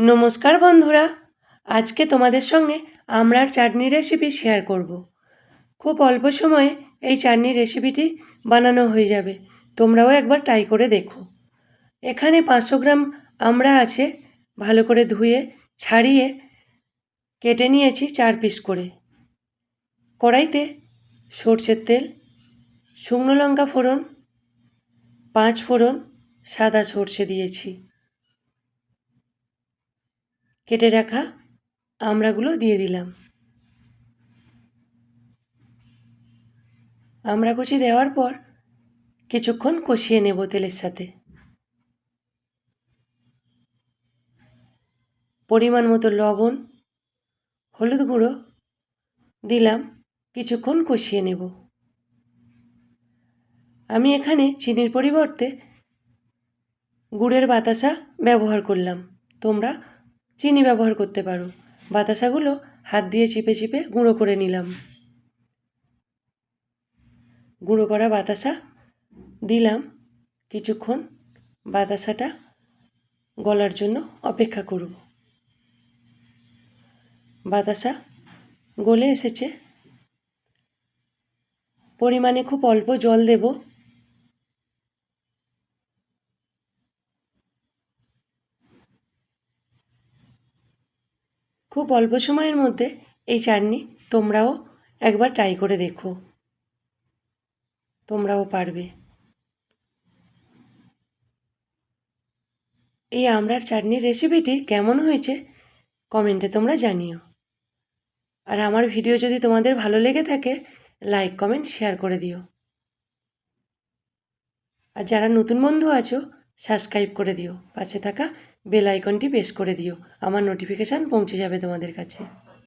নমস্কার বন্ধুরা, আজকে তোমাদের সঙ্গে আমড়ার চাটনি রেসিপি শেয়ার করব। খুব অল্প সময়ে এই চাটনি রেসিপিটি বানানো হয়ে যাবে, তোমরাও একবার ট্রাই করে দেখো। এখানে পাঁচশো গ্রাম আমড়া আছে, ভালো করে ধুয়ে, ছাড়িয়ে, কেটে নিয়েছি চার পিস করে। কড়াইতে সর্ষের তেল, শুকনো লঙ্কা ফোড়ন, পাঁচ ফোড়ন, সাদা সর্ষে দিয়েছি। কেটে রাখা আমড়াগুলো দিয়ে দিলাম। আমড়া কুচি দেওয়ার পর কিছুক্ষণ কষিয়ে নেব তেলের সাথে। পরিমাণ মতো লবণ, হলুদ গুঁড়ো দিলাম, কিছুক্ষণ কষিয়ে নেব। আমি এখানে চিনির পরিবর্তে গুড়ের বাতাসা ব্যবহার করলাম। তোমরা চিনি ব্যবহার করতে পারো। বাতাসাগুলো হাত দিয়ে চিপে চিপে গুঁড়ো করে নিলাম। গুঁড়ো করা বাতাসা দিলাম। কিছুক্ষণ বাতাসাটা গলার জন্য অপেক্ষা করব। বাতাসা গলে এসেছে। পরিমাণে খুব অল্প জল দেব। খুব অল্প সময়ের মধ্যে এই চাটনি তোমরাও একবার ট্রাই করে দেখো। তোমরাও পারবে। এই আমড়ার চাটনির রেসিপিটি কেমন হয়েছে কমেন্টে তোমরা জানিও। আর আমার ভিডিও যদি তোমাদের ভালো লেগে থাকে লাইক কমেন্ট শেয়ার করে দিও। আর যারা নতুন বন্ধু আছো সাবস্ক্রাইব করে দিও। পাশে থাকা বেল আইকনটি প্রেস করে দিও। আমার নোটিফিকেশান পৌঁছে যাবে তোমাদের কাছে।